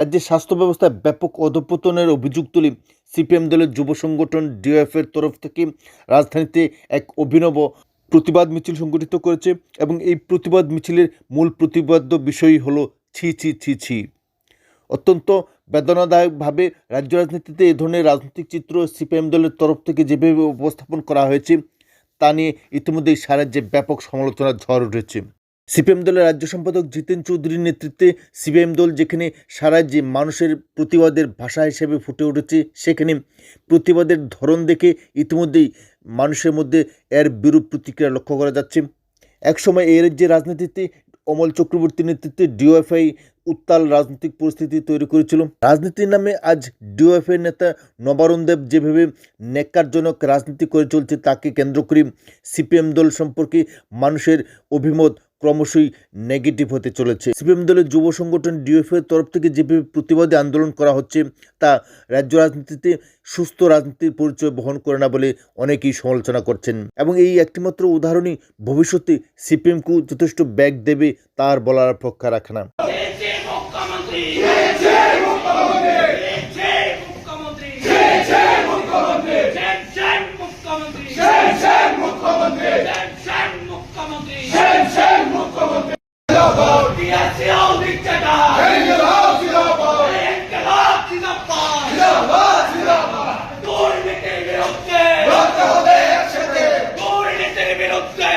রাজ্যের স্বাস্থ্য ব্যবস্থায় ব্যাপক অধপতনের অভিযোগ তুলে সিপিএম দলের যুব সংগঠন ডিওএফের তরফ থেকে রাজধানীতে এক অভিনব প্রতিবাদ মিছিল সংগঠিত করেছে এবং এই প্রতিবাদ মিছিলের মূল প্রতিবাদ্য বিষয়ই হলো ছি ছি ছি ছি। অত্যন্ত বেদনাদায়কভাবে রাজ্য রাজনীতিতে এ ধরনের রাজনৈতিক চিত্র সিপিএম দলের তরফ থেকে যেভাবে উপস্থাপন করা হয়েছে, তা নিয়ে ইতিমধ্যেই সারা রাজ্যে ব্যাপক সমালোচনার ঝড় উঠেছে। সিপিএম দলের রাজ্য সম্পাদক জিতেন চৌধুরীর নেতৃত্বে সিপিএম দল যেখানে সারা যে মানুষের প্রতিবাদের ভাষা হিসেবে ফুটে উঠেছে, সেখানে প্রতিবাদের ধরন দেখে ইতিমধ্যেই মানুষের মধ্যে এর বিরূপ প্রতিক্রিয়া লক্ষ্য করা যাচ্ছে। একসময় এই রাজ্যের রাজনীতিতে অমল চক্রবর্তীর নেতৃত্বে ডিওএফআই উত্তাল রাজনৈতিক পরিস্থিতি তৈরি করেছিল। রাজনীতির নামে আজ ডিওএফআই নেতা নবারুণ দেব যেভাবে ন্যাক্কারজনক রাজনীতি করে চলছে তাকে কেন্দ্র করে সিপিএম দল সম্পর্কে মানুষের অভিমত ক্রমশই নেগেটিভ হতে চলেছে। সিপিএম দলের যুব সংগঠন ডিএফএর তরফ থেকে যেভাবে প্রতিবাদী আন্দোলন করা হচ্ছে, তা রাজ্য রাজনীতিতে সুস্থ রাজনীতির পরিচয় বহন করে না বলে অনেকেই সমালোচনা করছেন। এবং এই একটিমাত্র উদাহরণই ভবিষ্যতে সিপিএমকেও যথেষ্ট ব্যাগ দেবে তার বলার অপেক্ষা রাখে না। Leon Dictator! Engelab Zindabad! Engelab Zindabad! Zindabad Zindabad! দুর্নীতির বিরুদ্ধে লড়তে হবে একসাথে দুর্নীতির বিরুদ্ধে